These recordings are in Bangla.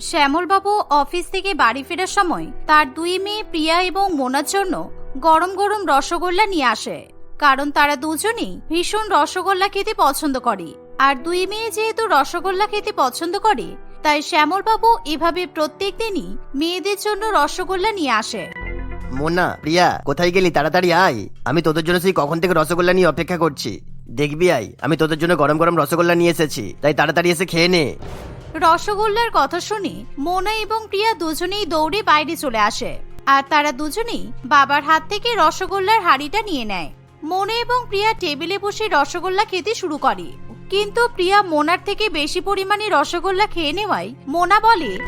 শ্যামলবাবু অফিস থেকে বাড়ি ফেরার সময় তার দুই মেয়ে প্রিয়া এবং মোনার জন্য গরম গরম রসগোল্লা নিয়ে আসে। কারণ তারা দুজনেই ভীষণ রসগোল্লা খেতে পছন্দ করে। আর দুই মেয়ে যেহেতু রসগোল্লা খেতে পছন্দ করে, তাই শ্যামলবাবু এভাবে প্রত্যেক দিনই মেয়েদের জন্য রসগোল্লা নিয়ে আসে। মোনা, প্রিয়া, কোথায় গেলি? তাড়াতাড়ি আয়। আমি তোদের জন্য সেই কখন থেকে রসগোল্লা নিয়ে অপেক্ষা করছি। দেখবি আই, আমি তোদের জন্য গরম গরম রসগোল্লা নিয়ে এসেছি, তাই তাড়াতাড়ি এসে খেয়ে নে। রসগোল্লার কথা শুনে, মোনা এবং প্রিয়া দুজনেই দৌড়ে বাইরে চলে আসে। আর তারা দুজনেই বাবার হাত থেকে রসগোল্লার হাড়িটা নিয়ে নেয়। মোনা এবং প্রিয়া টেবিলে বসে রসগোল্লা খেতে শুরু করে। কিন্তু প্রিয়া মোনার থেকে বেশি পরিমাণে রসগোল্লা খেয়ে নেওয়ায় মোনা বলে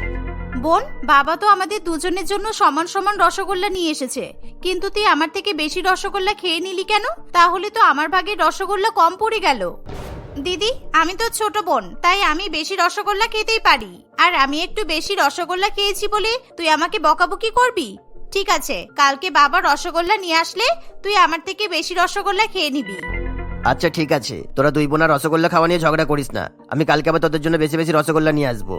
বোন, বাবা তো আমাদের দুজনের জন্য সমান সমান রসগোল্লা নিয়ে এসেছে। কিন্তু তুই আমার থেকে বেশি রসগোল্লা খেয়ে নিলি কেন? তাহলে তো আমার ভাগে রসগোল্লা কম পড়ে গেল। দিদি, আমি তো ছোট বোন, তাই আমি বেশি রসগোল্লা খেতেই পারি। আর আমি একটু বেশি রসগোল্লা খেয়েছি বলে তুই আমাকে বকাবকি করবি? ঠিক আছে, কালকে বাবা রসগোল্লা নিয়ে আসলে তুই আমার থেকে বেশি রসগোল্লা খেয়ে নিবি। আচ্ছা ঠিক আছে। তোরা দুই বোনা রসগোল্লা খাওয়া নিয়ে ঝগড়া করিস না। আমি কালকে আবার তোদের জন্য বেশি বেশি রসগোল্লা নিয়ে আসব।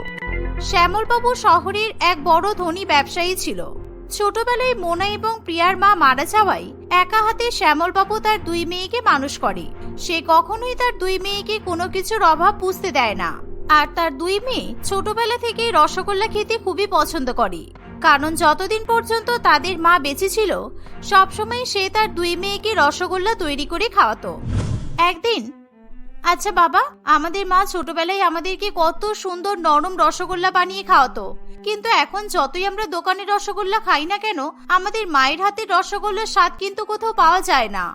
শ্যামলবাবু শহরের এক বড় ধনী ব্যবসায়ী ছিল। ছোটবেলায় মোনা এবং প্রিয়ার মা মারা যাওয়ায় একা হাতে শ্যামলবাবু তার দুই মেয়েকে মানুষ করে। সে কখনোই তার দুই মেয়েকে কোনো কিছুর অভাব বুঝতে দেয় না। আর তার দুই মেয়ে ছোটবেলা থেকে রসগোল্লা খেতে খুবই পছন্দ করে। কারণ যতদিন পর্যন্ত তাদের মা বেঁচে ছিল, সবসময় সে তার দুই মেয়েকে রসগোল্লা তৈরি করে খাওয়াতো। একদিন আচ্ছা বাবা, আমাদের মা ছোটবেলায় আমাদেরকে কত সুন্দর নরম রসগোল্লা বানিয়ে খাওয়াতো। কিন্তু এখন যতই আমরা দোকানে রসগোল্লা খাই না কেন, আমাদের মায়ের হাতের রসগোল্লার স্বাদ কিন্তু কোথাও পাওয়া যায় না।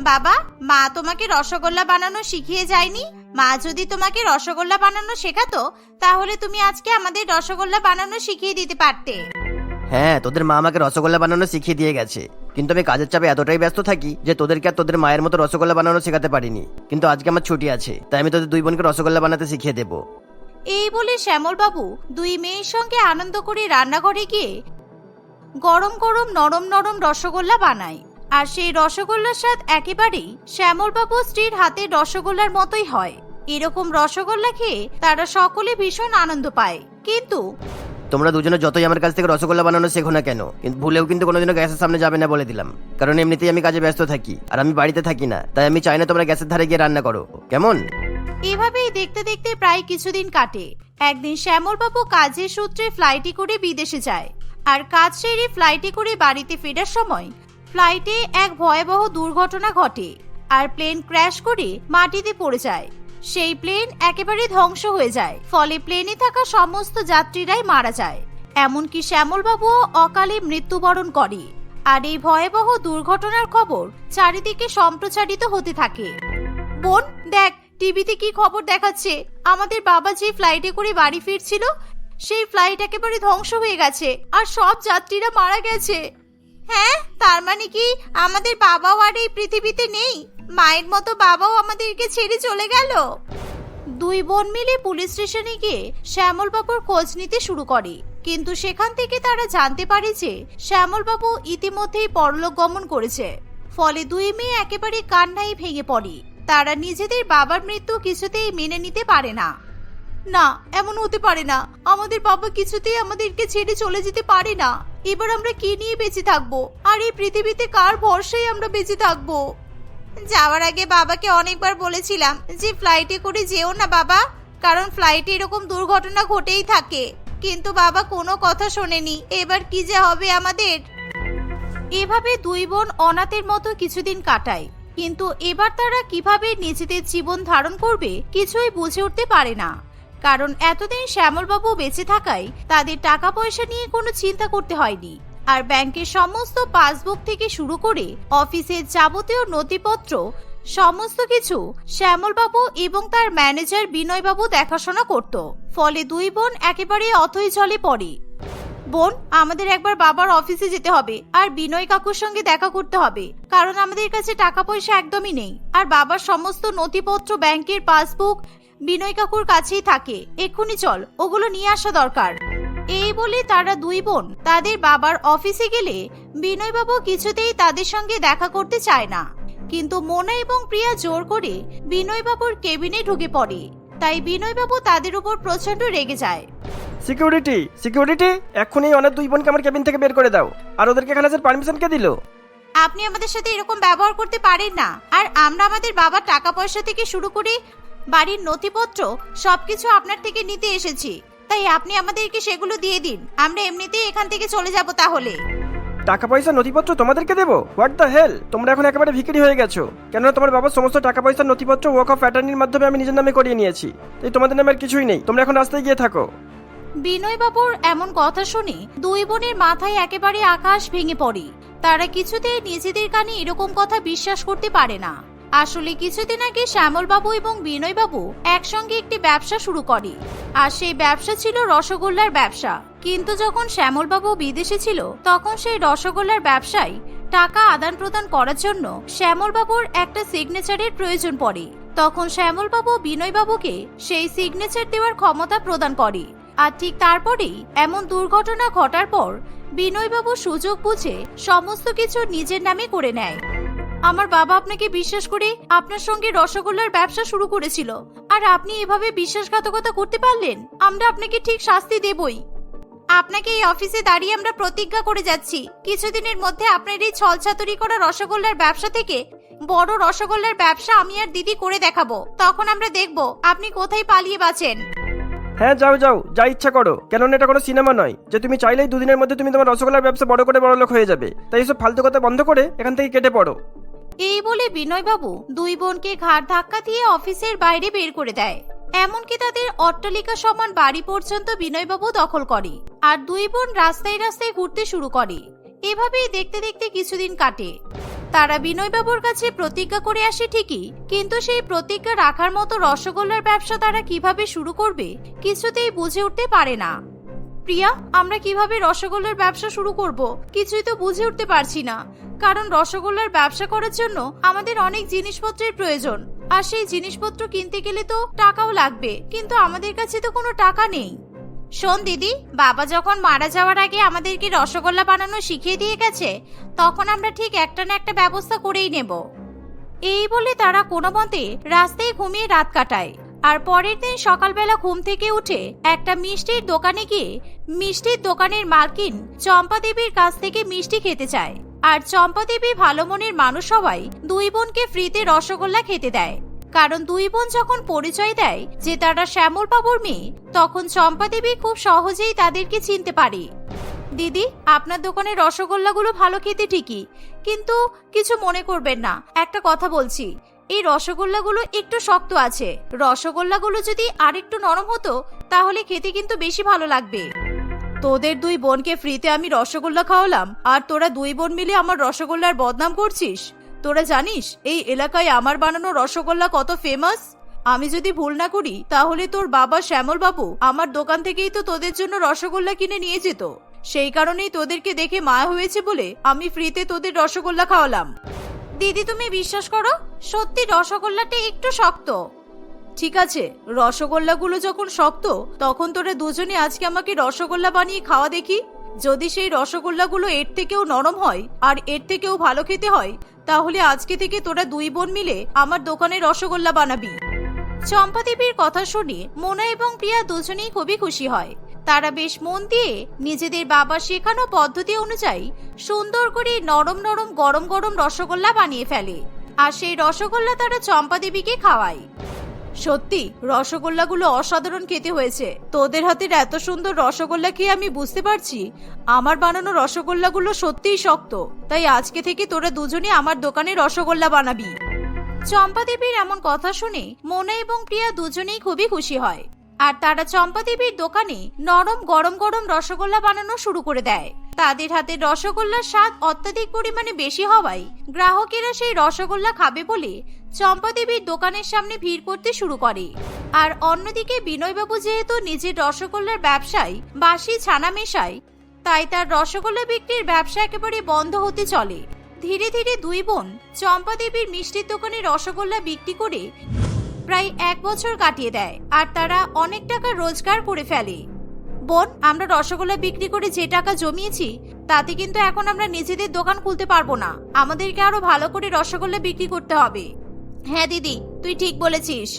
বাবা, মা তোমাকে রসগোল্লা বানানো শিখিয়ে যায়নি? মা যদি তোমাকে রসগোল্লা বানানো শেখাতো, তাহলে তুমি আজকে আমাদের রসগোল্লা বানানো শিখিয়ে দিতে পারতে। হ্যাঁ তোদের মা আমাকে রসগোল্লা বানানো শিখিয়ে দিয়ে গেছে। কিন্তু আমি কাজের চাপে এতটাই ব্যস্ত থাকি যে তোদেরকে আর তোদের মায়ের মতো রসগোল্লা বানানো শেখাতে পারিনি। কিন্তু আজকে আমার ছুটি আছে, তাই আমি তোদের দুই বোনকে রসগোল্লা বানাতে শিখিয়ে দেবো। এই বলে শ্যামলবাবু দুই মেয়ের সঙ্গে আনন্দ করে রান্নাঘরে গিয়ে গরম গরম, নরম নরম রসগোল্লা বানায়। আর সেই রসগোল্লার স্বাদ একেবারেই শ্যামলবাবু স্ত্রীর হাতে রসগোল্লার মতোই হয়। এরকম রসগোল্লা খেয়ে তারা সকলে ভীষণ আনন্দ পায়। কিন্তু তোমরা দুজনে যতই আমার কাছ থেকে রসগোল্লা বানানো শেখো না কেন, কিন্তু ভুলেও কিন্তু কোনোদিনও গ্যাসের সামনে যাবে না বলে দিলাম। কারণ এমনিতেই আমি কাজে ব্যস্ত থাকি, আর আমি বাড়িতে থাকি না, তাই আমি চাই না তোমরা গ্যাসের ধারে গিয়ে রান্না করো। কেমন? এভাবেই দেখতে দেখতে প্রায় কিছুদিন কাটে। একদিন শ্যামলবাবু কাজের সূত্রে ফ্লাইটে করে বিদেশে যায়, আর কাজ সেরে ফ্লাইটে করে বাড়িতে ফেরার সময় ফ্লাইটে এক ভয়াবহ দুর্ঘটনা ঘটে, আর প্লেন ক্র্যাশ করে মাটিতে পড়ে যায়। সেই প্লেন একেবারে ধ্বংস হয়ে যায়। ফলে প্লেনে থাকা সমস্ত যাত্রীরাই মারা যায়। এমনকি শ্যামলবাবুও অকালে মৃত্যুবরণ করে। আর এই ভয়াবহ দুর্ঘটনার খবর চারিদিকে সম্প্রচারিত হতে থাকে। বোন, দেখ, টিভিতে কি খবর দেখাচ্ছে? আমাদের বাবা যে ফ্লাইটে করে বাড়ি ফিরছিল, সেই ফ্লাইট একেবারে ধ্বংস হয়ে গেছে, আর সব যাত্রীরা মারা গেছে। হ্যাঁ তার মানে কি আমাদের বাবাও আর এই পৃথিবীতে নেই? মায়ের মতো বাবাও আমাদেরকে ছেড়ে চলে গেল। দুই বোন মিলে পুলিশ স্টেশনে গিয়ে শ্যামল বাবুর খোঁজ নিতে শুরু করে। কিন্তু সেখান থেকে তারা জানতে পারে যে শ্যামল বাবু ইতিমধ্যেই পরলোক গমন করেছে। ফলে দুই মেয়ে একেবারে কান্নাই ভেঙে পড়ে। তারা নিজেদের বাবার মৃত্যু কিছুতেই মেনে নিতে পারে না। না, এমন হতে পারে না। আমাদের বাবা কিছুতেই আমাদেরকে ছেড়ে চলে যেতে পারে না। এবার আমরা কি নিয়ে বেঁচে থাকব? আর এই পৃথিবীতে কার ভরসায় আমরা বেঁচে থাকব? যাওয়ার আগে বাবাকে অনেকবার বলেছিলাম যে ফ্লাইটে করে যেও না বাবা, কারণ ফ্লাইটে এরকম দুর্ঘটনা ঘটেই থাকে। কিন্তু বাবা কোনো কথা শোনেনি। এবার কি যে হবে আমাদের? এভাবে দুই বোন অনাথের মতো কিছুদিন কাটায়। কিন্তু এবার তারা কীভাবে নিজেদের জীবন ধারণ করবে কিছুই বুঝে উঠতে পারে না। কারণ এতদিন শ্যামলবাবু বেঁচে থাকায় তাদের টাকা পয়সা নিয়ে কোনো চিন্তা করতে হয়নি। আর ব্যাংকের সমস্ত পাসবুক থেকে শুরু করে অফিসের যাবতীয় নথিপত্র, সমস্ত কিছু শ্যামলবাবু এবং তার ম্যানেজার বিনয়বাবু দেখাশোনা করত। ফলে দুই বোন একেবারে অথই জলে পড়ে। বোন, আমাদের একবার বাবার অফিসে যেতে হবে আর বিনয় কাকুর সঙ্গে দেখা করতে হবে, কারণ আমাদের কাছে টাকা পয়সা একদমই নেই। আর বাবার সমস্ত নথিপত্র ব্যাংকের পাসবুক বিনয় কাকুর কাছেই থাকে। এক্ষুনি চল, ওগুলো নিয়ে আসা দরকার। এই বলে তারা দুই বোন তাদের বাবার অফিসে গেলে বিনয়বাবু কিছুতেই তাদের সঙ্গে দেখা করতে চায় না। কিন্তু মোনা এবং প্রিয়া জোর করে বিনয়বাবুর কেবিনে ঢুকে পড়ে। তাই বিনয়বাবু তাদের উপর প্রচণ্ড রেগে যায়। সিকিউরিটি সিকিউরিটি এক্ষুনি অনেক দুই বোনকে আমার কেবিন থেকে বের করে দাও। আর ওদেরকে এখানে আসার পারমিশন কে দিল? আপনি আমাদের সাথে এরকম ব্যবহার করতে পারেন না। আর আমরা আমাদের বাবার টাকা পয়সা থেকে শুরু করে বাড়ির নথিপত্র সবকিছু আপনার থেকে নিতে এসেছি। তাই আপনি আমাদেরকে সেগুলো দিয়ে দিন। আমরা এমনিতেই এখান থেকে চলে যাব তাহলে। টাকা পয়সা নথিপত্র তোমাদেরকে দেবো? হোয়াট দ্য হেল তোমরা এখন একেবারে ভিকিরি হয়ে গেছো। কেননা তোমার বাবার সমস্ত টাকা পয়সার নথিপত্র ওয়াক অফ অ্যাটর্নির মাধ্যমে আমি নিজের নামে করিয়ে নিয়েছি। তাই তোমাদের নামে আর কিছুই নেই। তোমরা এখন রাস্তায় গিয়ে থাকো। বিনয় বাবুর এমন কথা শুনে দুই বোনের মাথায় একেবারে আকাশ ভেঙে পড়ে। তারা কিছুতেই নিজেদের কানে এরকম কথা বিশ্বাস করতে পারে না। আসলে কিছুদিন আগে শ্যামলবাবু এবং বিনয়বাবু একসঙ্গে একটি ব্যবসা শুরু করে। আর সেই ব্যবসা ছিল রসগোল্লার ব্যবসা। কিন্তু যখন শ্যামলবাবু বিদেশে ছিল, তখন সেই রসগোল্লার ব্যবসায় টাকা আদান প্রদান করার জন্য শ্যামলবাবুর একটা সিগনেচারের প্রয়োজন পড়ে। তখন শ্যামলবাবু বিনয়বাবুকে সেই সিগনেচার দেওয়ার ক্ষমতা প্রদান করে। আর ঠিক তারপরেই এমন দুর্ঘটনা ঘটার পর বিনয়বাবু সুযোগ বুঝে সমস্ত কিছু নিজের নামে করে নেয়। আমার বাবা আপনাকে বিশ্বাস করে আপনার সঙ্গে রসগোল্লার ব্যবসা শুরু করেছিল। আর আপনি এভাবে বিশ্বাসঘাতকতা করতে পারলেন? আমরা আপনাকে ঠিক শাস্তি দেবই। আপনাকে এই অফিসে দাঁড়িয়ে আমরা প্রতিজ্ঞা করে যাচ্ছি। কিছুদিনের মধ্যে আপনার এই ছলছাতুরি করা রসগোল্লার ব্যবসা থেকে বড় রসগোল্লার ব্যবসা আমি আর দিদি করে দেখাবো। তখন আমরা দেখব আপনি কোথায় পালিয়ে বাঁচেন। হ্যাঁ যাও যাও, যা ইচ্ছা করো। কেননা এটা কোনো সিনেমা নয়। যে তুমি চাইলেই দুদিনের মধ্যে তুমি তোমার রসগোল্লার ব্যবসা বড় করে বড় লোক হয়ে যাবে। তাই এসব ফালতু কথা বন্ধ করে এখান থেকে কেটে পড়ো। এই বলে বিনয়বাবু দুই বোনকে ঘাড় ধাক্কা দিয়ে অফিসের বাইরে বের করে দেয়। এমনকি তাদের অট্টালিকা সমান বাড়ি পর্যন্ত বিনয়বাবু দখল করে। আর দুই বোন রাস্তায় রাস্তায় ঘুরতে শুরু করে। এভাবেই দেখতে দেখতে কিছুদিন কাটে। তারা বিনয়বাবুর কাছে প্রতিজ্ঞা করে আসে ঠিকই, কিন্তু সেই প্রতিজ্ঞা রাখার মতো রসগোল্লার ব্যবসা তারা কীভাবে শুরু করবে, কিছুতেই বুঝে উঠতে পারে না। প্রিয়া, আমরা কীভাবে রসগোল্লার ব্যবসা শুরু করব, কিছুই তো বুঝে উঠতে পারছি না। কারণ রসগোল্লার ব্যবসা করার জন্য আমাদের অনেক জিনিসপত্রের প্রয়োজন, আর সেই জিনিসপত্র কিনতে গেলে তো টাকাও লাগবে, কিন্তু আমাদের কাছে তো কোনো টাকা নেই। শোন দিদি, বাবা যখন মারা যাওয়ার আগে আমাদেরকে রসগোল্লা বানানো শিখিয়ে দিয়ে গেছে, তখন আমরা ঠিক একটা না একটা ব্যবস্থা করেই নেব। এই বলে তারা কোনো মতে রাস্তায় ঘুমিয়ে রাত কাটায়। আর পরের দিন সকালবেলা ঘুম থেকে উঠে একটা মিষ্টির দোকানে গিয়ে মিষ্টির দোকানের মালকিন চম্পা দেবীর কাছ থেকে মিষ্টি খেতে চায়। আর চম্পা দেবী ভালো মনের মানুষ হওয়ায় দুই বোনকে ফ্রিতে রসগোল্লা খেতে দেয়। কারণ দুই বোন যখন পরিচয় দেয় যে তারা শ্যামল বাবুর মেয়ে, তখন চম্পা দেবী খুব সহজেই তাদেরকে চিনতে পারে। দিদি, আপনার দোকানের রসগোল্লাগুলো ভালো খেতে ঠিকই, কিন্তু কিছু মনে করবেন না। একটা কথা বলছি, এই রসগোল্লাগুলো একটু শক্ত আছে। রসগোল্লাগুলো যদি আরেকটু নরম হতো, তাহলে খেতে কিন্তু বেশি ভালো লাগবে। তোদের দুই বোনকে ফ্রিতে আমি রসগোল্লা খাওয়ালাম, আর তোরা দুই বোন মিলে আমার রসগোল্লার বদনাম করছিস? তোরা জানিস, এই এলাকায় আমার বানানো রসগোল্লা কত ফেমাস আমি যদি ভুল না করি, তাহলে তোর বাবা শ্যামল বাবু আমার দোকান থেকেই তো তোদের জন্য রসগোল্লা কিনে নিয়ে যেত। সেই কারণেই তোদেরকে দেখে মায়া হয়েছে বলে আমি ফ্রিতে তোদের রসগোল্লা খাওয়ালাম। দিদি, তুমি বিশ্বাস করো? সত্যি রসগোল্লাটা একটু শক্ত। ঠিক আছে, রসগোল্লাগুলো যখন শক্ত, তখন তোরা দুজনে আজকে আমাকে রসগোল্লা বানিয়ে খাওয়া দেখি। যদি সেই রসগোল্লাগুলো এর থেকেও নরম হয় আর এর থেকেও ভালো খেতে হয়, তাহলে আজকে থেকে তোরা দুই বোন মিলে আমার দোকানে রসগোল্লা বানাবি। চম্পা দেবীর কথা শুনে মোনা এবং প্রিয়া দুজনেই খুবই খুশি হয়। তারা বেশ মন দিয়ে নিজেদের বাবা শেখানো পদ্ধতি অনুযায়ী সুন্দর করে নরম নরম গরম গরম রসগোল্লা বানিয়ে ফেলে। আর সেই রসগোল্লা তারা চম্পা দেবীকে খাওয়ায়। সত্যি, রসগোল্লাগুলো অসাধারণ খেতে হয়েছে। তোদের হাতের এত সুন্দর রসগোল্লা খেয়ে আমি বুঝতে পারছি। আমার বানানো রসগোল্লাগুলো সত্যিই শক্ত। তাই আজকে থেকে তোরা দুজনে আমার দোকানে রসগোল্লা বানাবি। চম্পা দেবীর এমন কথা শুনে মোনা এবং প্রিয়া দুজনেই খুবই খুশি হয়। আর তারা চম্পা দেবীর দোকানে নরম গরম গরম রসগোল্লা বানানো শুরু করে দেয়। তাদের হাতে রসগোল্লার স্বাদ অত্যাধিক পরিমাণে বেশি হওয়ায় গ্রাহকেরা সেই রসগোল্লা খাবে বলে চম্পা দেবীর দোকানের সামনে ভিড় করতে শুরু করে। আর অন্যদিকে বিনয়বাবু যেহেতু নিজের রসগোল্লার ব্যবসায় বাসি ছানা মেশায়, তাই তার রসগোল্লা বিক্রির ব্যবসা একেবারে বন্ধ হতে চলে। ধীরে ধীরে দুই বোন চম্পা দেবীর মিষ্টির দোকানে রসগোল্লা বিক্রি করে প্রায় এক বছর কাটিয়ে দেয়, আর তারা অনেক টাকা রোজগার করে ফেলে। বোন, আমরা রসগোল্লা বিক্রি করে যে টাকা জমিয়েছি, তাতে কিন্তু এখন আমরা নিজেদের দোকান খুলতে পারব না। আমাদেরকে আরও ভালো করে রসগোল্লা বিক্রি করতে হবে। হ্যাঁ দিদি, তুই ঠিক বলেছিস।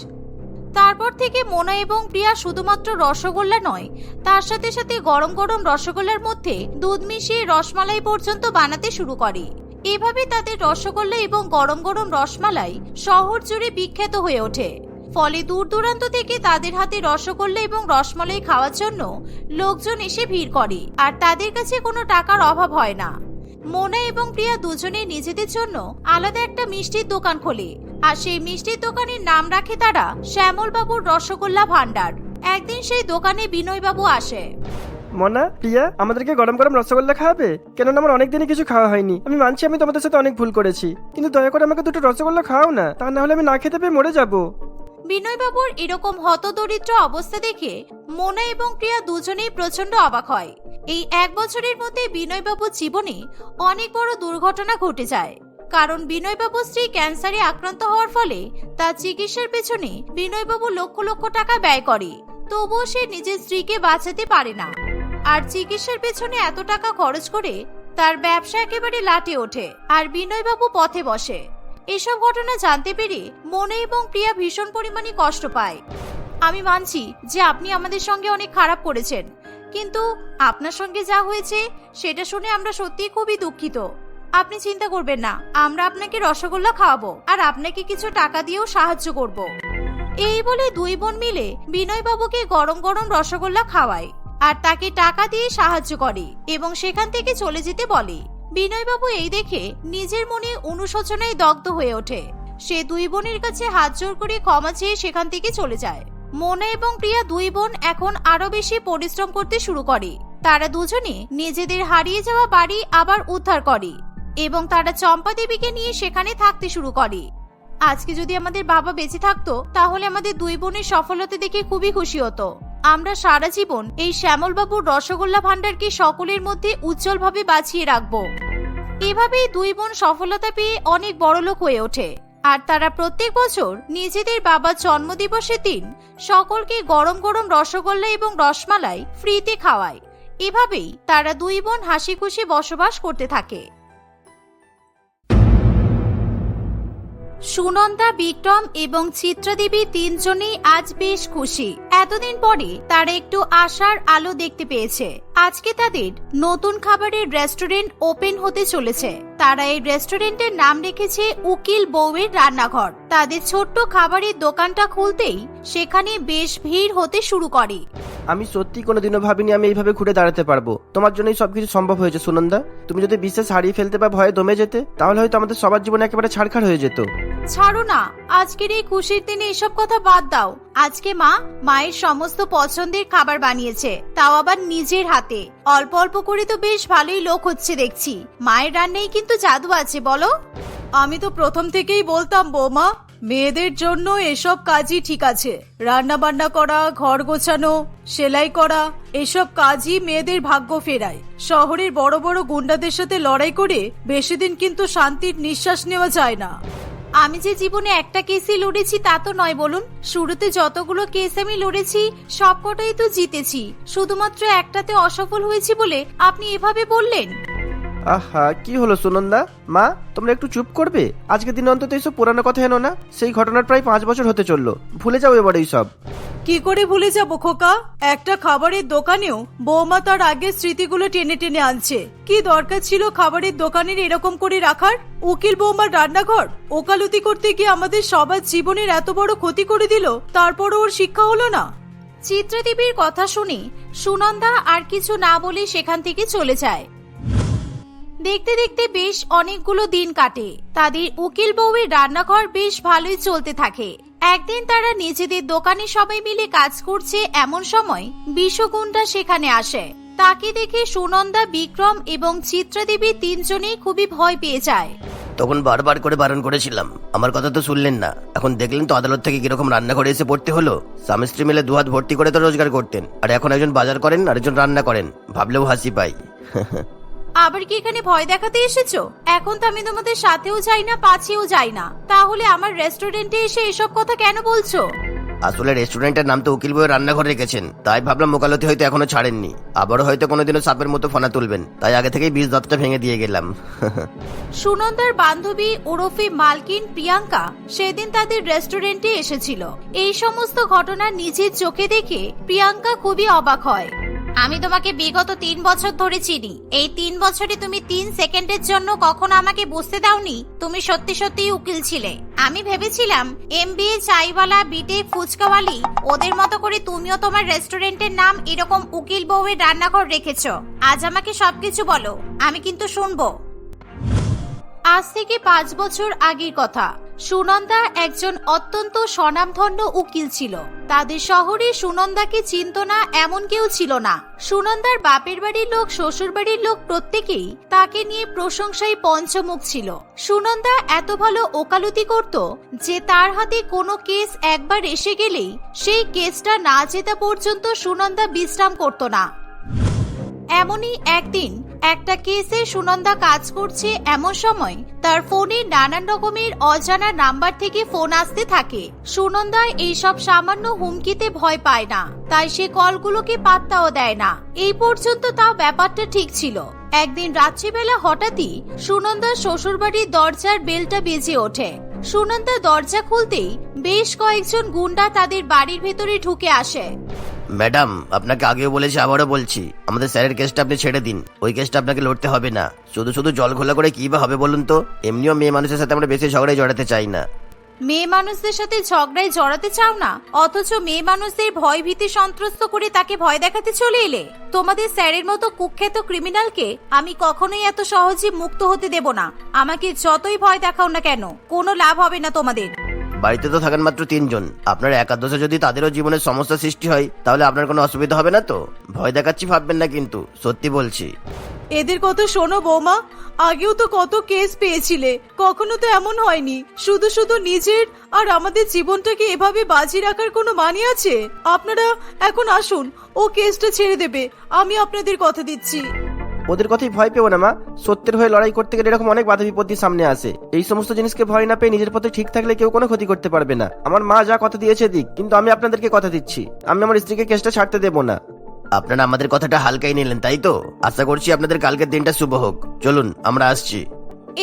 তারপর থেকে মোনা এবং প্রিয়া শুধুমাত্র রসগোল্লা নয়, তার সাথে সাথে গরম গরম রসগোল্লার মধ্যে দুধ মিশিয়ে রসমালাই পর্যন্ত বানাতে শুরু করে। এভাবে তাদের রসগোল্লা এবং গরম গরম রসমালাই শহর জুড়ে বিখ্যাত হয়ে ওঠে। ফলে দূর দূরান্ত থেকে তাদের হাতে রসগোল্লা এবং রসমালাই খাওয়ার জন্য লোকজন এসে ভিড় করে, আর তাদের কাছে কোনো টাকার অভাব হয় না। মোনা এবং প্রিয়া দুজনে নিজেদের জন্য আলাদা একটা মিষ্টির দোকান খোলে, আর সেই মিষ্টির দোকানের নাম রাখে তারা শ্যামল বাবুর রসগোল্লা ভান্ডার একদিন সেই দোকানে বিনয় বাবু আসে। মনা, প্রিয়া, আমাদেরকে গরম গরম রসগোল্লা খাওয়াবে? কেননা আমার অনেকদিনই কিছু খাওয়া হয়নি। আমি মানছি আমি তোমাদের সাথে অনেক ভুল করেছি। কিন্তু দয়া করে আমাকে দুটো রসগোল্লা খাওয়াও না, তা না হলে আমি না খেতে পেয়ে মরে যাব। বিনয়বাবুর এরকম হতদরিদ্র অবস্থা দেখে মোনা এবং প্রিয়া দুজনেই প্রচণ্ড অবাক হয়। এই এক বছরের মধ্যে বিনয়বাবুর জীবনে অনেক বড় দুর্ঘটনা ঘটে যায়। কারণ বিনয়বাবুর স্ত্রী ক্যান্সারে আক্রান্ত হওয়ার ফলে তার চিকিৎসার পেছনে বিনয়বাবু লক্ষ লক্ষ টাকা ব্যয় করে। তবুও সে নিজের স্ত্রীকে বাঁচাতে পারে না। আর চিকিৎসার পেছনে এত টাকা খরচ করে তার ব্যবসা একেবারে লাটে ওঠে। আর বিনয়বাবু পথে বসে। এসব ঘটনা জানতে পেরে মনে এবং প্রিয়া ভীষণ পরিমাণে কষ্ট পায়। আমি মানছি যে আপনি আমাদের সঙ্গে অনেক খারাপ করেছেন, কিন্তু আপনার সঙ্গে যা হয়েছে সেটা শুনে আমরা সত্যিই খুবই দুঃখিত। আপনি চিন্তা করবেন না, আমরা আপনাকে রসগোল্লা খাওয়াবো আর আপনাকে কিছু টাকা দিয়েও সাহায্য করব। এই বলে দুই বোন মিলে বিনয় বাবুকে গরম গরম রসগোল্লা খাওয়ায় আর তাকে টাকা দিয়ে সাহায্য করে এবং সেখান থেকে চলে যেতে বলে। বিনয়বাবু এই দেখে নিজের মনে অনুশোচনায় দগ্ধ হয়ে ওঠে। সে দুই বোনের কাছে হাত জোর করে ক্ষমা চেয়ে সেখান থেকে চলে যায়। মোনা এবং প্রিয়া দুই বোন এখন আরও বেশি পরিশ্রম করতে শুরু করে। তারা দুজনে নিজেদের হারিয়ে যাওয়া বাড়ি আবার উদ্ধার করে এবং তারা চম্পা দেবীকে নিয়ে সেখানে থাকতে শুরু করে। আজকে যদি আমাদের বাবা বেঁচে থাকতো, তাহলে আমাদের দুই বোনের সফলতা দেখে খুবই খুশি হতো। আমরা সারা জীবন এই শ্যামলবাবুর রসগোল্লা ভান্ডারকে সকলের মধ্যে উজ্জ্বলভাবে বাঁচিয়ে রাখব। এভাবেই দুই বোন সফলতা পেয়ে অনেক বড়লোক হয়ে ওঠে। আর তারা প্রত্যেক বছর নিজেদের বাবার জন্মদিবসের দিন সকলকে গরম গরম রসগোল্লা এবং রসমালাই ফ্রিতে খাওয়ায়। এভাবেই তারা দুই বোন হাসি খুশি বসবাস করতে থাকে। সুনন্দা, বিক্রম এবং চিত্রদেবী তিনজনেই আজ বেশ খুশি। এতদিন পরে তারা একটু আশার আলো দেখতে পেয়েছে। আজকে তাদের নতুন খাবারের রেস্টুরেন্ট ওপেন হতে চলেছে। তারা এই রেস্টুরেন্টের নাম রেখেছে উকিল বউয়ের রান্নাঘর। তাদের ছোট্ট খাবারের দোকানটা খুলতেই সেখানে বেশ ভিড় হতে শুরু করে। আমি সত্যি কোনোদিনও ভাবিনি আমি এইভাবে ঘুরে দাঁড়াতে পারব। তোমার জন্যই সবকিছু সম্ভব হয়েছে সুনন্দা। তুমি যদি বিশ্বাস হারিয়ে ফেলতে বা ভয়ে দমে যেতে তাহলে হয়তো আমাদের সবার জীবনে একেবারে ছাড়খাড় হয়ে যেত। ছাড়ো না আজকের এই খুশির দিনে এসব কথা বাদ দাও। আজকে মা মায়ের সমস্ত পছন্দের খাবার বানিয়েছে তাও আবার নিজের হাতে। অল্প অল্প করে তো বেশ ভালোই লোক হচ্ছে দেখছি। মায়ের রান্নায় কিন্তু জাদু আছে, বলো? আমি তো প্রথম থেকেই বলতাম, বৌমা, মেয়েদের জন্য এসব কাজই ঠিক আছে। রান্না বান্না করা, ঘর গোছানো, সেলাই করা, এসব কাজই মেয়েদের ভাগ্য ফেরায়। শহরের বড় বড় গুন্ডাদের সাথে লড়াই করে বেশি দিন কিন্তু শান্তির নিঃশ্বাস নেওয়া যায় না। আমি যে জীবনে একটা কেসই লড়েছি তা তো নয় বলুন। শুরুতে যতগুলো কেস আমি লড়েছি, সবকটাই তো জিতেছি। শুধুমাত্র একটাতে অসফল হয়েছি বলে আপনি এভাবে বললেন? আহা কি হলো সুনন্দা? মা তোমরা একটু চুপ করবে? আজকে দিন অন্তত এইসব পুরানো কথা এনো না। সেই ঘটনার প্রায় পাঁচ বছর হতে চলল। ভুলে যাও এবার এইসব। কি করে ভুলে যাব খোকা? একটা খাবারের দোকানেও বৌমা তার আগের স্মৃতিগুলো টেনে টেনে আনছে। কি দরকার ছিল খাবারের দোকানের এরকম করে রাখার? উকিল বৌমার রান্নাঘর? ওকালতি করতে গিয়ে আমাদের সবার জীবনের এত বড় ক্ষতি করে দিল তারপরও ওর শিক্ষা হলো না? চিত্রদেবীর কথা শুনে সুনন্দা আর কিছু না বলে সেখান থেকে চলে যায়। দেখতে দেখতে বেশ অনেকগুলো দিন কাটে। তাদের উকিল বউয়ের রান্নাঘর বেশ ভালোই চলতে থাকে। একদিন তারা নিজেদের দোকানে সবাই মিলে কাজ করছে এমন সময় বিশ্বগুন্ডা সেখানে আসে। তাকে দেখে সুনন্দা, বিক্রম এবং চিত্রদেবী তিনজনেই খুবই ভয় পেয়ে যায়। তখন বারবার করে বারণ করেছিলাম। আমার কথা তো শুনলেন না। এখন দেখলেন তো আদালত থেকে কীরকম রান্না করে এসে পড়তে হলো। স্বামী স্ত্রী মিলে দুহাত ভর্তি করে তো রোজগার করতেন। আর এখন একজন বাজার করেন আর একজন রান্না করেন। ভাবলেও হাসি পাই। আবার কি এখানে ভয় দেখাতে এসেছ? এখন তো আমি তোমাদের সাথেও যাই না পাছেও যাই না। তাহলে আমার রেস্টুরেন্টে এসে এসব কথা কেন বলছো? আসলে রেস্টুরেন্টের নাম তো উকিল বইয়ের রান্নাঘর রেখেছেন। তাই ভাবলাম মোকালতি হয়তো এখনও ছাড়েননি। আবারও হয়তো কোনোদিনও সাপের মতো ফোনা তুলবেন। তাই আগে থেকেই বীজ দাঁতটা ভেঙে দিয়ে গেলাম। সুনন্দার বান্ধবী ওরফে মালকিন প্রিয়াঙ্কা সেদিন তাদের রেস্টুরেন্টে এসেছিল। এই সমস্ত ঘটনা নিজের চোখে দেখে প্রিয়াঙ্কা খুবই অবাক হয়। আমি তোমাকে বিগত তিন বছর ধরে চিনি। এই তিন বছরে তুমি তিন সেকেন্ডের জন্য কখনো আমাকে বুঝতে দাওনি? তুমি সত্যি সত্যি উকিল ছিলে। আমি ভেবেছিলাম, এমবিএ চাইওয়ালা, বিটে ফুচকাওয়ালি, ওদের মতো করে তুমিও তোমার রেস্টুরেন্টের নাম এরকম উকিল বউয়ের রান্নাঘর রেখেছো। আজ আমাকে সবকিছু বলো। আমি কিন্তু শুনব। আজ থেকে পাঁচ বছর আগের কথা। সুনন্দা একজন অত্যন্ত স্বনামধন্য উকিল ছিল। তাদের শহরে সুনন্দাকে চিনত না এমন কেউ ছিল না। সুনন্দার বাপের বাড়ির লোক, শ্বশুর বাড়ির লোক প্রত্যেকেই তাকে নিয়ে প্রশংসায় পঞ্চমুখ ছিল। সুনন্দা এত ভালো ওকালতি করত যে তার হাতে কোনো কেস একবার এসে গেলেই সেই কেসটা না জেতা পর্যন্ত সুনন্দা বিশ্রাম করত না। এমনই একদিন একটা কেসে সুনন্দা কাজ করছে এমন সময় তার ফোনে নানান রকমের অজানা নাম্বার থেকে ফোন আসতে থাকে। সুনন্দা এইসব সামান্য হুমকিতে ভয় পায় না, তাই সে কলগুলোকে পাত্তাও দেয় না। এই পর্যন্ত তাও ব্যাপারটা ঠিক ছিল। একদিন রাত্রিবেলা হঠাৎই সুনন্দার শ্বশুরবাড়ির দরজার বেলটা বেজে ওঠে। সুনন্দা দরজা খুলতেই বেশ কয়েকজন গুন্ডা তাদের বাড়ির ভেতরে ঢুকে আসে। ম্যাডাম, আপনাকে আগেও বলেছি, আবারও বলছি, আমাদের স্যারের কেসটা আপনি ছেড়ে দিন। ওই কেসটা আপনাকে লড়তে হবে না। শুধু শুধু জল ঘোলা করে কি বা হবে বলুন তো? এমনিও মেয়ে মানুষের সাথে আমরা বেশি ঝগড়ায় জড়াতে চাই না। মেয়ে মানুষদের সাথে ঝগড়ায় জড়াতে চাও না? অথচ মেয়ে মানুষদের ভয় ভীতি সন্ত্রস্ত করে তাকে ভয় দেখাতে চলে এলে? তোমাদের স্যারের মতো কুখ্যাত ক্রিমিনালকে আমি কখনোই এত সহজে মুক্ত হতে দেব না। আমাকে যতই ভয় দেখাও না কেন, কোনো লাভ হবে না তোমাদের। বাড়িতে তো থাকেন মাত্র তিনজন। আপনার একাদশে যদি তাদেরও জীবনের সমস্যা সৃষ্টি হয়, তাহলে আপনার কোনো অসুবিধা হবে না তো? ভয় দেখাচ্ছি, ভাববেন না কিন্তু, সত্যি বলছি। এদের কথা শোনো বৌমা, আগেও তো কত কেস পেয়েছিলে, কখনো তো এমন হয়নি। শুধু শুধু নিজের আর আমাদের জীবনটাকে এভাবে বাজি রাখার কোনো মানে আছে? আপনারা এখন আসুন, ও কেসটা ছেড়ে দেবে, আমি আপনাদের কথা দিচ্ছি। ওদের কথাই ভয় পেও না, মা। সত্যের হয়ে লড়াই করতে গেলে এরকম অনেক বাধা বিপত্তি সামনে আসে। এই সমস্ত জিনিসকে ভয় না পেয়ে নিজের পথে ঠিক থাকলে কেউ কোনো ক্ষতি করতে পারবে না। আমার মা যা কথা দিয়েছে দিক, কিন্তু আমি আপনাদেরকে কথা দিচ্ছি। আমি আমার স্ত্রীকে কেসটা ছাড়তে দেবো না। আপনারা আমাদের কথাটা হালকাই নিলেন, তাই তো? আশা করছি আপনাদের কালকের দিনটা শুভ হোক। চলুন, আমরা আসছি।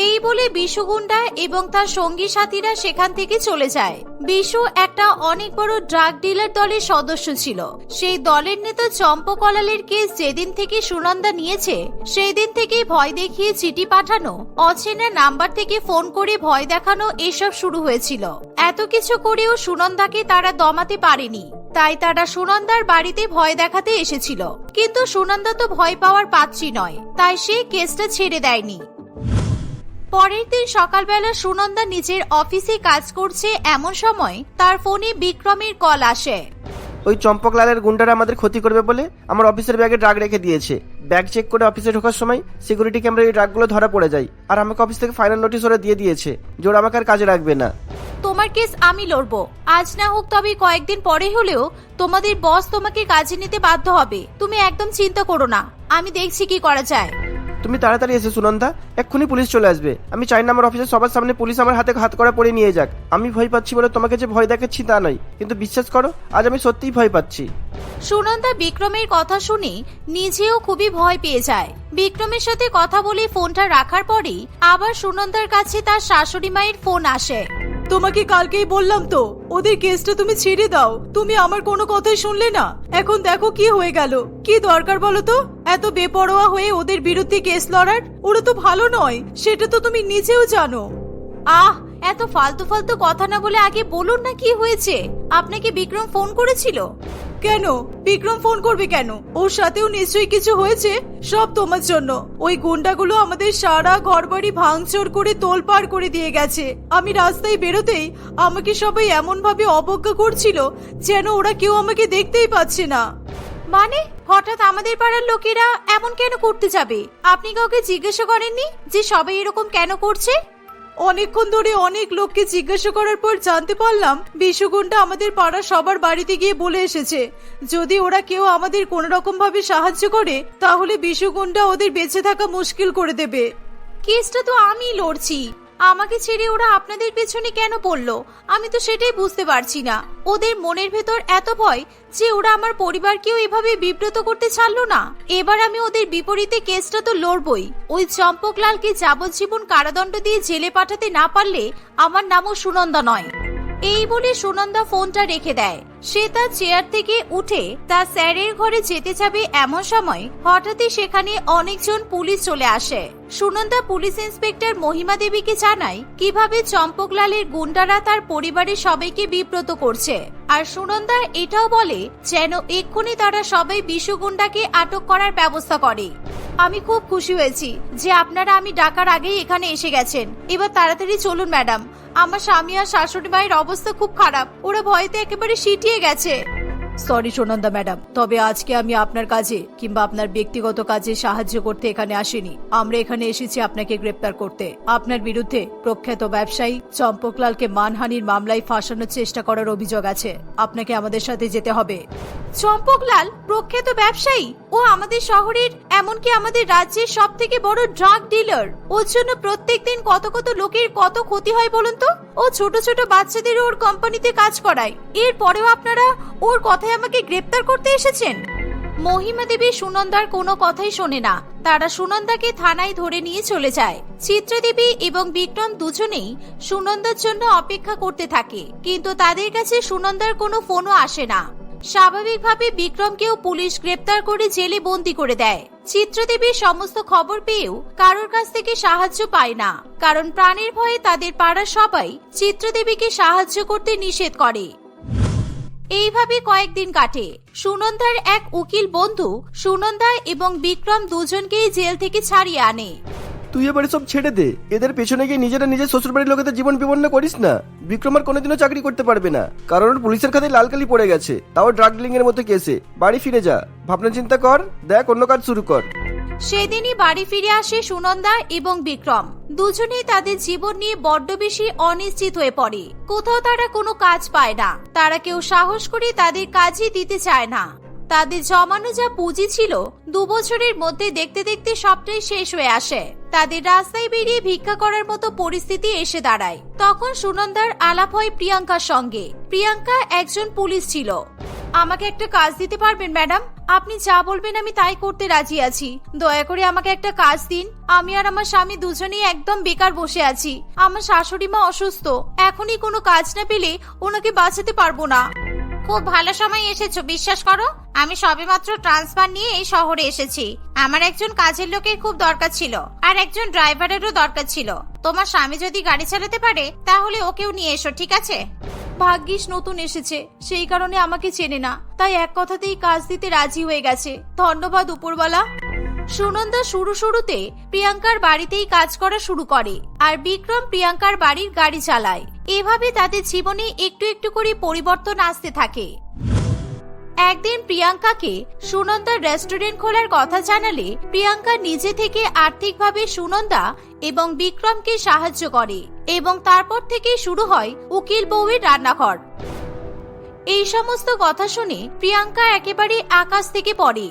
এই বলে বিশু গুন্ডা এবং তার সঙ্গী সাথীরা সেখান থেকে চলে যায়। বিশু একটা অনেক বড় ড্রাগ ডিলার দলের সদস্য ছিল। সেই দলের নেতা চম্পকলালের কেস যেদিন থেকে সুনন্দা নিয়েছে সেই দিন থেকেই ভয় দেখিয়ে চিঠি পাঠানো, অচেনা নাম্বার থেকে ফোন করে ভয় দেখানো এসব শুরু হয়েছিল। এত কিছু করেও সুনন্দাকে তারা দমাতে পারেনি। তাই তারা সুনন্দার বাড়িতে ভয় দেখাতে এসেছিল। কিন্তু সুনন্দা তো ভয় পাওয়ার পাত্রী নয়, তাই সে কেসটা ছেড়ে দেয়নি। পরের দিন সকালবেলা সুনন্দা নিজের অফিসে কাজ করছে এমন সময় তার ফোনে বিক্রমের কল আসে। ওই চম্পকলালের গুন্ডারা আমাদের ক্ষতি করবে বলে আমার অফিসের ব্যাগে ড্রাগ রেখে দিয়েছে। ব্যাগ চেক করে অফিসে ঢোকার সময় সিকিউরিটি ক্যামেরা এই ড্রাগগুলো ধরা পড়ে যায় আর আমাকে অফিস থেকে ফাইনাল নোটিশ ওরা দিয়ে দিয়েছে। যে ওরা আমাকে আর কাজে রাখবে না। তোমার কেস আমি লড়বো। আজ না হোক তবে কয়েকদিন পরে হলেও তোমাদের বস তোমাকে কাজে নিতে বাধ্য হবে। তুমি একদম চিন্তা করো না। আমি দেখছি কি করা যায়। তুমি তাড়াতাড়ি এসে, সুনন্দা। এক্ষুনি পুলিশ চলে আসবে। আমি চাই না আমার অফিসের সবার সামনে পুলিশ আমার হাতে হাত করা পড়ে নিয়ে যাক। আমি ভয় পাচ্ছি বলে তোমাকে যে ভয় দেখাচ্ছি তা নয়। কিন্তু বিশ্বাস করো, আজ আমি সত্যিই ভয় পাচ্ছি। সুনন্দা বিক্রমের কথা শুনে নিজেও খুবই ভয় পেয়ে যায়। বিক্রমের সাথে কথা বলে ফোনটা রাখার পরেই আবার সুনন্দার কাছে তার শাশুড়ি মায়ের ফোন আসে। তোমাকে কালকেই বললাম তো, ওদের কেসটা তুমি ছেড়ে দাও। তুমি আমার কোনো কথাই শুনলে না। এখন দেখো কি হয়ে গেল। কি দরকার বলো তো? এত বেপরোয়া হয়ে ওদের বিরুদ্ধে কেস লড়ার? ওরা তো ভালো নয়। সেটা তো তুমি নিজেও জানো। আহ, এত ফালতু ফালতু কথা না বলে আগে বলুন না কি হয়েছে। আপনাকে বিক্রম ফোন করেছিল? কেন? বিক্রম ফোন করবে কেন? ওর সাথেও নিশ্চয়ই কিছু হয়েছে? সব তোমার জন্য। ওই গুন্ডাগুলো আমাদের সারা ঘরবাড়ি ভাঙচুর করে তোলপাড় করে দিয়ে গেছে। আমি রাস্তায় বেরোতেই আমাকে সবাই এমন ভাবে অবজ্ঞা করছিল যেন ওরা কেউ আমাকে দেখতেই পাচ্ছে না। মানে? হঠাৎ আমাদের পাড়ার লোকেরা এমন কেন করতে যাবে? আপনি কাউকে জিজ্ঞাসা করেননি যে সবাই এরকম কেন করছে? অনেকক্ষণ ধরে অনেক লোককে জিজ্ঞাসা করার পর জানতে পারলাম বিশুগুনটা আমাদের পাড়া সবার বাড়িতে গিয়ে বলে এসেছে। যদি ওরা কেউ আমাদের কোনো রকম ভাবে সাহায্য করে, তাহলে বিশুগুনটা ওদের বেঁচে থাকা মুশকিল করে দেবে। কেসটা তো আমি লড়ছি। আমাকে ছেড়ে ওরা আপনাদের পেছনে কেন পড়ল? আমি তো সেটাই বুঝতে পারছি না। ওদের মনের ভেতর এত ভয় যে ওরা আমার পরিবারকেও এভাবে বিব্রত করতে ছাড়লো না। এবার আমি ওদের বিপরীতে কেসটা তো লড়বই। ওই চম্পকলালকে যাবজ্জীবন কারাদণ্ড দিয়ে জেলে পাঠাতে না পারলে আমার নামও সুনন্দা নয়। এই বলে সুনন্দা ফোনটা রেখে দেয়। সে তার চেয়ার থেকে উঠে তার স্যারের ঘরে যেতে যাবে এমন সময় হঠাৎই সেখানে অনেকজন পুলিশ চলে আসে। সুনন্দা পুলিশ ইন্সপেক্টর মহিমা দেবীকে জানায়, কীভাবে চম্পকলালের গুন্ডারা তার পরিবারের সবাইকে বিব্রত করছে। আর সুনন্দা এটাও বলে, যেন এক্ষুনি তারা সবাই বিশু গুন্ডাকে আটক করার ব্যবস্থা করে। আমি খুব খুশি হয়েছি যে আপনারা আমি ডাকার আগেই এখানে এসে গেছেন। এবার তাড়াতাড়ি চলুন, ম্যাডাম। আমার স্বামী আর শাশুড়ি মায়ের অবস্থা খুব খারাপ। ওরা ভয়তে একেবারে সিটিয়ে গেছে। Sorry Sonanda madam. তবে আজকে আমি আপনার কাজে কিংবা আপনার ব্যক্তিগত কাজে সাহায্য করতে এখানে আসিনি। আমরা এখানে এসেছি আপনাকে গ্রেপ্তার করতে। আপনার বিরুদ্ধে প্রখ্যাত ব্যবসায়ী চম্পকলালকে মানহানির মামলায় ফাঁসানোর চেষ্টা করার অভিযোগ আছে। আপনাকে আমাদের সাথে যেতে হবে। চম্পকলাল প্রখ্যাত ব্যবসায়ী ও আমাদের শহরের এমনকি আমাদের রাজ্যের সব থেকে বড় ড্রাগ ডিলার ওর জন্য প্রত্যেক দিন কত কত লোকের কত ক্ষতি হয় বলুন তো? ও ছোট ছোট বাচ্চাদের ওর কোম্পানিতে কাজ করায়। এরপরেও আপনারা ওর কথায় আমাকে গ্রেপ্তার করতে এসেছেন? মহিমা দেবী সুনন্দার কোনো কথাই শোনে না। তারা সুনন্দাকে থানায় ধরে নিয়ে চলে যায়। চিত্রদেবী এবং বিক্রম দুজনেই সুনন্দার জন্য অপেক্ষা করতে থাকে। কিন্তু তাদের কাছে সুনন্দার কোনো ফোনও আসে না। স্বাভাবিকভাবে বিক্রমকেও পুলিশ গ্রেপ্তার করে জেলে বন্দি করে দেয়। চিত্রদেবীর সমস্ত খবর পেয়েও কারোর কাছ থেকে সাহায্য পায় না। কারণ প্রাণের ভয়ে তাদের পাড়া সবাই চিত্রদেবীকে সাহায্য করতে নিষেধ করে। এইভাবে কয়েকদিন কাটে। সুনন্দার এক উকিল বন্ধু সুনন্দা এবং বিক্রম দুজনকেই জেল থেকে ছাড়িয়ে আনে। তুই এবারে সব ছেড়ে দে। এদের পেছনে গিয়ে নিজেরা নিজের শ্বশুরবাড়ির লোকেদের জীবন বিপন্ন করিস না। বিক্রম আর কোনোদিনও চাকরি করতে পারবে না। কারণ ওর পুলিশের খাতে লালকালি পড়ে গেছে। তাও ড্রাগ ডিলিং এর মতো কেসে বাড়ি ফিরে যা। ভাবনা চিন্তা কর। দেখ, অন্য কাজ শুরু কর। সেদিনই বাড়ি ফিরে আসে সুনন্দা এবং বিক্রম। দুজনেই তাদের জীবন নিয়ে বড্ড বেশি অনিশ্চিত হয়ে পড়ে। কোথাও তারা কোনো কাজ পায় না। তারা কেউ সাহস করে তাদের কাজই দিতে চায় না। তাদের জমানো যা পুঁজি ছিল দু বছরের মধ্যে দেখতে দেখতে সবটাই শেষ হয়ে আসে। তাদের রাস্তায় বেরিয়ে ভিক্ষা করার মতো পরিস্থিতি এসে দাঁড়ায়। তখন সুনন্দার আলাপ হয় প্রিয়াঙ্কার সঙ্গে। প্রিয়াঙ্কা একজন পুলিশ ছিল। আমাকে একটা কাজ দিতে পারবেন, ম্যাডাম? আপনি যা বলবেন আমি তাই করতে রাজি আছি। দয়া করে আমাকে একটা কাজ দিন। আমি আর আমার স্বামী দুজনেই একদম বেকার বসে আছি। আমার শাশুড়ি মা অসুস্থ। এখনই কোনো কাজ না পেলে ওনাকে বাঁচাতে পারব না। খুব ভালো সময় এসেছ, বিশ্বাস করো। আমি সবেমাত্র ট্রান্সফার নিয়ে এই শহরে এসেছি। আমার একজন কাজের লোকের খুব দরকার ছিল, আর একজন ড্রাইভারেরও দরকার ছিল। তোমার স্বামী যদি গাড়ি চালাতে পারে, তাহলে ওকেও নিয়ে এসো, ঠিক আছে? ভাগ্যিস নতুন এসেছে, সেই কারণে আমাকে চেনে না। তাই এক কথাতেই কাজ দিতে রাজি হয়ে গেছে। ধন্যবাদ, উপরওয়ালা। সুনন্দা শুরু শুরুতে প্রিয়াঙ্কার বাড়িতেই কাজ করা শুরু করে, আর বিক্রম প্রিয়াঙ্কার বাড়ির গাড়ি চালায়। এভাবে তাদের জীবনে একটু একটু করে পরিবর্তন আসতে থাকে। একদিন প্রিয়াঙ্কাকে সুনন্দার রেস্টুরেন্ট খোলার কথা জানালে প্রিয়াঙ্কা নিজে থেকে আর্থিকভাবে সুনন্দা এবং বিক্রমকে সাহায্য করে এবং তারপর থেকে শুরু হয় উকিল বউয়ের রান্নাঘর। এই সমস্ত কথা শুনে প্রিয়াঙ্কা একেবারে আকাশ থেকে পড়ে।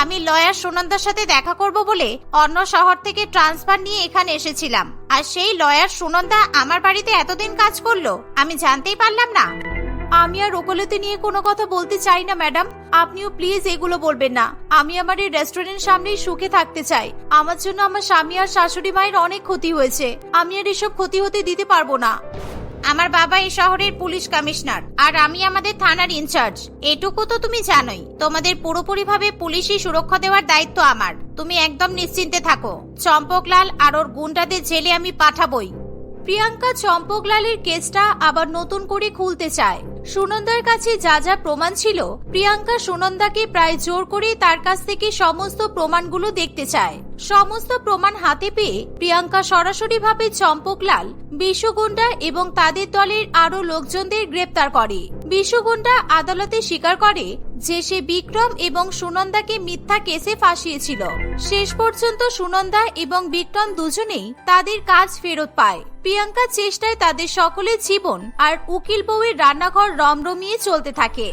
আমি লয়ার সুনন্দার সাথে দেখা করব বলে অন্য শহর থেকে ট্রান্সফার নিয়ে এখানে এসেছিলাম। আর সেই লয়ার সুনন্দা আমার বাড়িতে এতদিন কাজ করল, আমি জানতেই পারলাম না। আমি আর ওকলতি নিয়ে কোনো কথা বলতে চাই না, ম্যাডাম। আপনিও প্লিজ এগুলো বলবেন না। আমি আমার এই রেস্টুরেন্ট সামনেই সুখে থাকতে চাই। আমার জন্য আমার স্বামী আর শাশুড়ি মায়ের অনেক ক্ষতি হয়েছে। আমি আর এসব ক্ষতি হতে দিতে পারব না। আমার বাবা এই শহরের পুলিশ কমিশনার, আর আমি আমাদের থানার ইনচার্জ। এটুকু তো তুমি জানোই, তোমাদের পুরোপুরিভাবে পুলিশি সুরক্ষা দেওয়ার দায়িত্ব আমার। তুমি একদম নিশ্চিন্তে থাকো। চম্পকলাল আর ওর গুন্ডাদের জেলে আমি পাঠাবই। প্রিয়াঙ্কা চম্পকলালের কেসটা আবার নতুন করে খুলতে চায়। সুনন্দার কাছে যা যা প্রমাণ ছিল, প্রিয়াঙ্কা সুনন্দাকে প্রায় জোর করে তার কাছ থেকে সমস্ত প্রমাণগুলো দেখতে চায়। সমস্ত প্রমাণ হাতে পেয়ে প্রিয়াঙ্কা সরাসরি ভাবে চম্পকলাল বিশ্বগুন্ডা এবং তাদের দলের আরও লোকজনদের গ্রেপ্তার করে। বিশ্বগুন্ডা আদালতে স্বীকার করে যে সে বিক্রম এবং সুনন্দাকে মিথ্যা কেসে ফাঁসিয়েছিল। শেষ পর্যন্ত সুনন্দা এবং বিক্রম দুজনেই তাদের কাজ ফেরত পায়। প্রিয়াঙ্কার চেষ্টায় তাদের সকলের জীবন আর উকিল বউয়ের রান্নাঘর রমরমিয়ে চলতে থাকে।